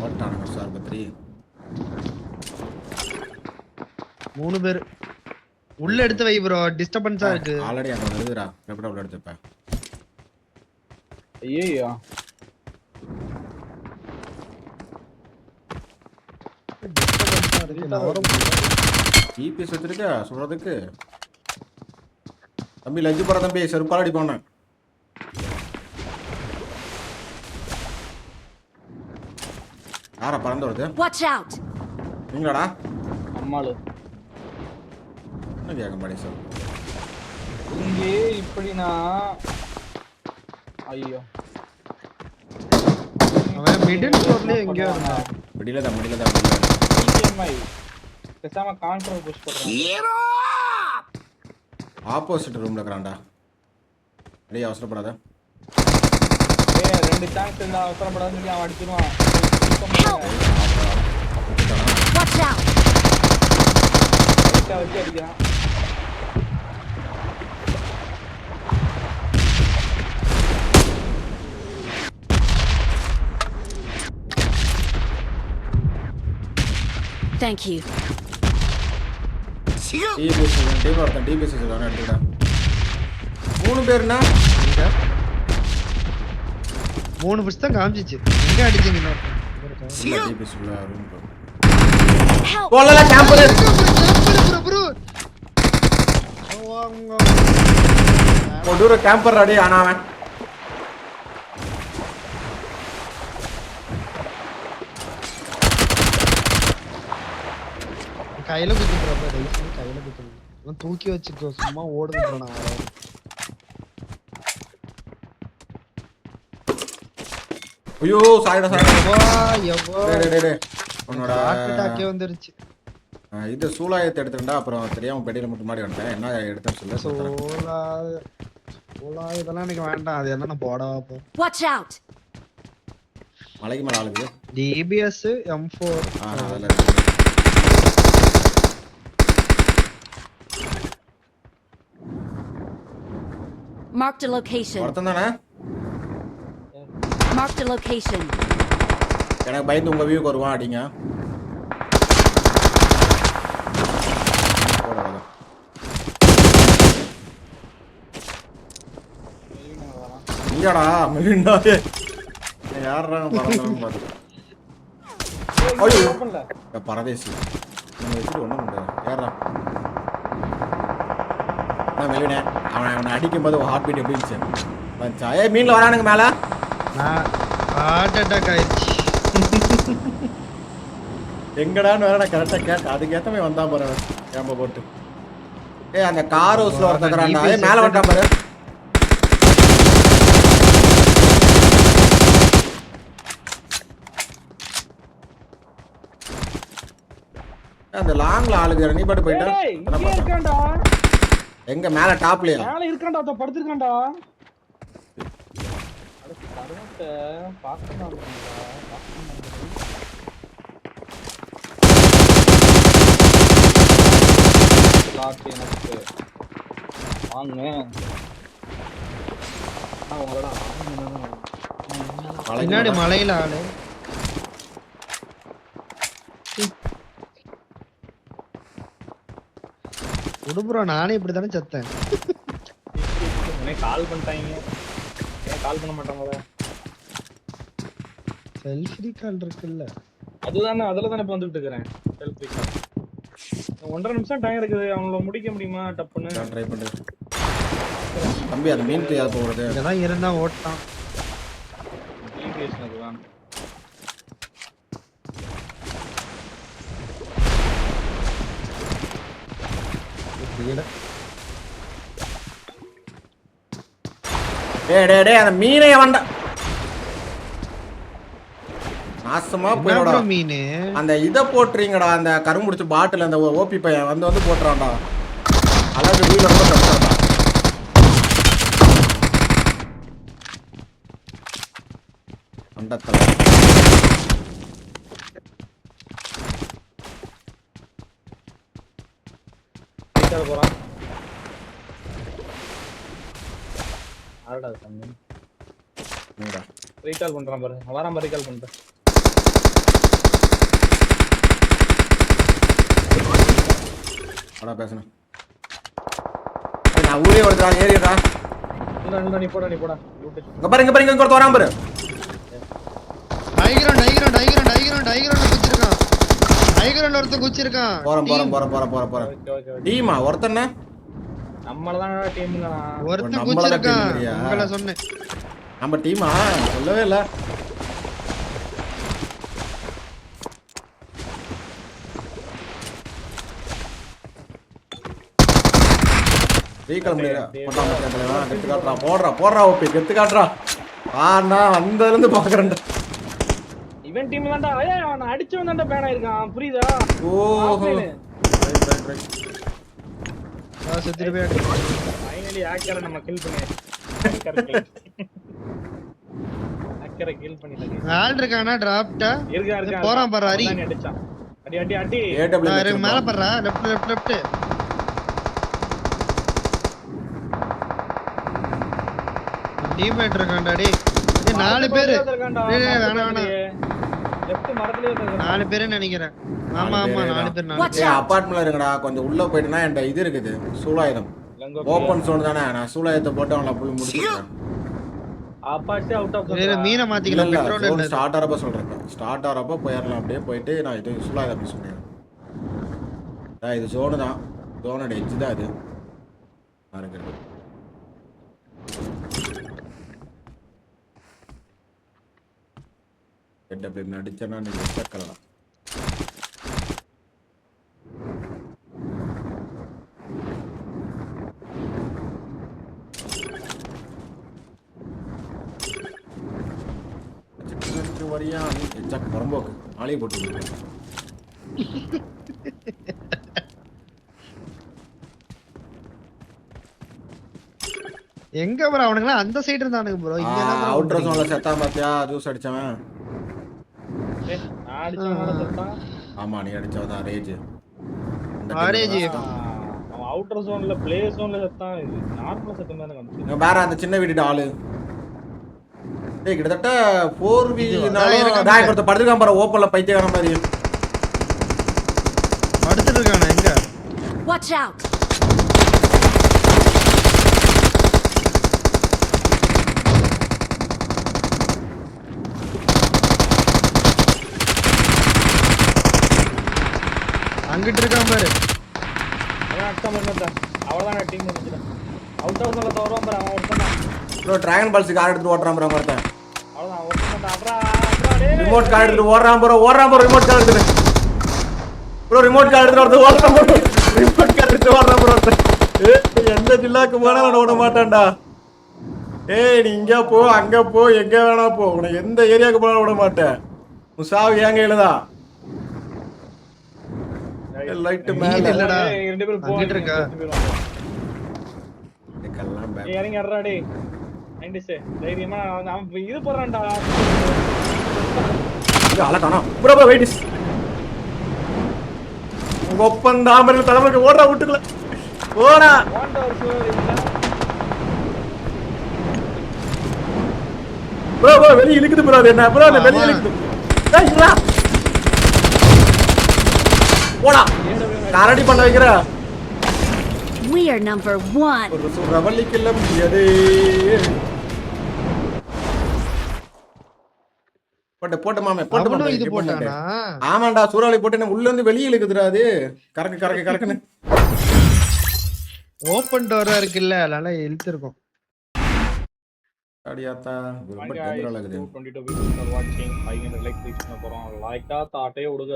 போட்டானுங்க sir பத்திரி மூணு பேர். உள்ள எடுத்து வை ப்ரோ டிஸ்டர்பன்ஸா இருக்கு. ஆல்ரெடி அங்க வருதுடா. எப்படி உள்ள எடுத்துப்பேன்? ஐயோ. ஜிபிஎஸ் வச்சிருக்க சொல்றதுக்கு. தம்பி லஞ்சு போற தம்பி. செருப்பால் அடி யாரா பறந்து வருது? Watch out! நீங்களாடா? அம்மாளு. என்ன கேட்க மாட்டே சார்? இங்கே இப்படி நான் ஐயோ. அவன் middle floor-லயே எங்கேயோ இருந்தான். முடியல தான் முடியல தான் முடியல பிஜிஎம்ஐ பேசாம கான்ட்ரோல் புஷ் பண்றேன் ஆப்போசிட் ரூம்ல இருக்கிறான்டா. அடியே அவசரப்படாத. ஏய் ரெண்டு சான்ஸ் இருந்தா அவசரப்படாதுன்னு சொல்லி அவன் அடிச்சிருவான். Watch out! லைட்டா வச்சு அடிக்கிறான் Thank you. டிபிஎஸ் டீம் ஒருத்தன் டிபிஎஸ் சொல்லுவாங்க எடுத்துக்கிட்டா மூணு பேர்னா எங்க? மூணு புஷ் தான் காமிச்சிச்சு எங்க அடிச்சீங்க இன்னொருத்தன்? போலல கேம்பர் bro, bro, bro. வாங்க. கொடூர கேம்பர் அடி ஆனா அவன் கையில குத்துறப்ப கையில குத்துறேன் தூக்கி வச்சுக்கோ சும்மா ஓடுது bro நான் ஐயோ டேய், டேய். உன்னோட ஏ வந்துருச்சு இது சூலாயத்தை எடுத்துட்டா அப்புறம் தெரியாம பெட்டியில மட்டும் மாடி வந்துட்டேன் என்ன எடுத்தேன்னு சொல்லு. சோலா சோலா இதெல்லாம் எனக்கு வேண்டாம் அது என்ன போட out! மலைக்கு மேல ஆளுக்கு டிபிஎஸ் எம் ஃபோர் ஆ அதில் இருக்கு. Marked a location. ஒருத்தன் தானே Mark the location. எனக்கு பயந்து உங்க வியூக்கு வருவான் அடிங்க. இங்கடா மெலிண்டாவே யாரா பறந்தாலும் பாரு ஐயோ. பரதேசி. நம்ம வச்சுட்டு ஒன்றும் முடியாது யாரா நான் மெலினே அவன் அவனை அடிக்கும் போது ஹார்ட் பீட் எப்படி இருந்துச்சு? ஏ மீன்ல வரானுங்க மேலே. நான் ஹார்ட் அட்டாக் ஆயிடுச்சு. எங்கடான்னு வேற நான் கரெக்டாக கேட்டேன். அதுக்கேற்ற மாதிரி வந்தான் பாரு அவன். கேம்ப போட்டு. ஏய் அந்த கார் ஹவுஸ்ல ஒருத்தக்கிறான்டா ஏய் மேலே வந்துட்டான் பாரு. அந்த லாங்ல ஆளுங்க நீ பாட்டு போயிட்டா. எங்க மேல டாப்லயா மேல இருக்கான்டா அத படுத்திருக்கான்டா. லாக் எனக்கு. வாங்க. உங்களோட பின்னாடி மலையில ஆளு. விடுபுறோம் நானே இப்படி தானே செத்தேன் கால் பண்ணிட்டாங்க. ஏன் கால் பண்ண மாட்டாங்களே? செல்ஃபி கால் இருக்குல்ல. அதுதானே அதுல தானே இப்ப வந்துட்டு இருக்கிறேன். செல்ஃபி கால் ஒன்றரை நிமிஷம் டைம் இருக்குது. அவங்கள முடிக்க முடியுமா? டப்புன்னு. ட்ரை பண்ணு தம்பி அந்த மீன் தெரியாது போகிறது இங்கதான் இருந்தா ஓட்டான் எனக்கு வேணும் வீட டேய் டேய் டேய் அந்த மீனை வண்டா நாசமா போயிடா மீனு? அந்த இதை போட்டுறீங்கடா அந்த கரும்புடிச்ச பாட்டில் அந்த ஓபி பையன் வந்து வந்து போட்டுறான்டா. அழகு வீல ரொம்ப தடுத்தான்டா அண்டத்தல. போறான் ஆடா தம்பி? ரீகால் பண்றான் பாரு. வராம ரீகால் பண்றேன் அடா ஏய், நான் ஊரே வருதுடா ஏறிடுறா. இல்ல இல்ல நீ போடா நீ போடா. இங்க பாரு இங்க பாரு இங்க ஒருத்தர் வரான் பாரு. டைகரன் டைகரன் டைகரன் டைகரன் டைகரன் குச்சிருக்கான். டைகரன் ஒருத்தன் குச்சிருக்கான். போறேன் போறேன் போறேன் ஓகே ஓகே ஓகே. டீமா ஒருத்தன நம்மளதான் டீம்ங்களா ஒருத்தன் நம்மள தான் குச்சிருக்கான்? உங்களை சொன்னேன். நம்ம டீமா? சொல்லவே இல்ல. முடியல கெத்து காட்டுறா போடுறா போடுறா ஓபி கெத்து காட்டுறா. ஆனா அந்த இருந்து பாக்குறேன்டா. இவன் டீம் தான்டா. ஏய் அவன் அடிச்சவன் தான்டா பேன் ஆயிருக்கான். புரியுதா? ஓஹோ. ரைட் ரைட் ரைட் நான் செத்துட்டு போய் அடி. ஃபைனலி ஹேக்கரை நம்ம கில் பண்ணியாச்சு. ஹேக்கரை கில் பண்ணிட்டாங்க ஆள் இருக்கானா டிராப்டா இருக்கா இருக்கா போறான் பாரு, அடிச்சான். அடி அடி அடி. ஏடபிள்யூ மேல படுறா. லெஃப்ட் லெஃப்ட் லெஃப்ட் டீம்மேட் இருக்கான்டா டேய். நாலு பேரு. நாலு பேருன்னு நினைக்கிறேன். ஆமா ஆமா. நாலு பேர் நாலு out! அபார்ட்மெண்ட்ல இருங்கடா. கொஞ்சம் உள்ள போயிட்டுனா என்கிட்ட இது இருக்குது. சூலாயுதம் ஓப்பன் சோன் தானே. நான் சூலாயுதத்தை போட்டு அவனை புல் முடிச்சுட்டேன் அப்பாச்சி அவுட் ஆஃப் பேரு மீனை மாத்திக்கலாம். பெட்ரோல் இல்ல ஸ்டார்ட் ஆறப்ப சொல்றேன். ஸ்டார்ட் ஆறப்ப போயிடலாம். அப்படியே போயிட்டு நான் இது சூலாயுதம் சொன்னேன் ஆ, இது ஜோனு தான். ஜோனோட எட்ஜ் தான் இது. பாருங்க. ஹெட் அப்படி நடிச்சேன்னா நீங்க சக்கலாம் வரியா? எச்சா புறம்போக்கு. ஆளையை போட்டு எங்க ப்ரோ அவனுங்கலாம் அந்த சைடு இருந்தானுங்க ப்ரோ இங்க அவுட்டர்? சோன்ல செத்தா பாத்தியா? ஜூஸ் அடிச்சவன். ஆமா நீ அடிச்சவதான் ரேஜ் Rage. அவன் அவுட்டர் ஜோன்ல பிளே ஜோன்ல செத்தான் இது நார்மலா செத்த மாதிரி காமிச்சு வேற அந்த சின்ன வீட்டு ஆளு. டேய் கிட்டத்தட்ட ஃபோர் வி அதான் இருக்கான். டாய் கொடுத்த படுத்துக்காம பாரு ஓப்பன்ல பைத்தியக்கார மாதிரி. படுத்துட்டு இருக்கானே எங்க? Watch out! அங்கிட்டு இருக்கான் பாரு. அவன் பண்ணதான் அவ்வளவுதான் டீம் முடிச்சிட்டான் அவுட் ஆஃப் ஜோன்ல தவறுவான் பாரு அவன் ஒருத்தன் தான். ப்ரோ டிராகன் பால்ஸ் கார் எடுத்து ஓட்டுறான் ப்ரோ ஒருத்தன் அவ்வளவுதான் ஒருத்தன் தான். அப்புறம் ரிமோட் கார் எடுத்து ஓடுறான் ப்ரோ ஓடுறான் ப்ரோ ரிமோட் கார் எடுத்து ப்ரோ ரிமோட் கார் எடுத்து ஒருத்தன் ஓடுறான் ப்ரோ. ரிமோட் கார் எடுத்து ஓடுறான் ப்ரோ ஒருத்தன் ஏய் எந்த ஜில்லாக்கு போனா அவனை விட மாட்டான்டா. ஏய் நீ இங்க போ அங்க போ எங்க வேணா போ. உன்னை எந்த ஏரியாவுக்கு போனாலும் விட மாட்டேன். உன் சாவு என் கையில தான். இங்க மேல. இல்லடா. ரெண்டு பேரும் போ இருக்கா? இதுக்கெல்லாம் ஏய், இறங்கி அட்றா டேய். நைன்டிஸ் தைரியமா அவன் இது போடுறான்டா. அழகானா. Bro bro wait. ஒப்பன் தாமரில் தலைமுறைக்கு ஓடுறா விட்டுக்கல ஓடா. ப்ரோ ப்ரோ வெளிய இழுக்குது ப்ரோ என்ன? ப்ரோ அந்த வெளிய. இழுக்குது. போடா கரடி பண்ண வைக்கிற? We are number one. ஒரு சுரவல்லிக்கல்ல முடியாது போட்டு போட்டு மாமே போட்டு மாமே இது. போட்டானா? ஆமாண்டா சூறாவளி போட்டு என்ன உள்ள இருந்து வெளிய இழுக்குதுடா அது. கறக்கு கறக்கு கறக்குன்னு. ஓபன் டோரா இருக்குல்ல அதனால இழுத்துருக்கும். அடியாத்தா ரொம்ப ஆகுது 222 people are watching. 500 likes reach பண்ண போறோம். Like ஆ தாட்டே விடுங்க.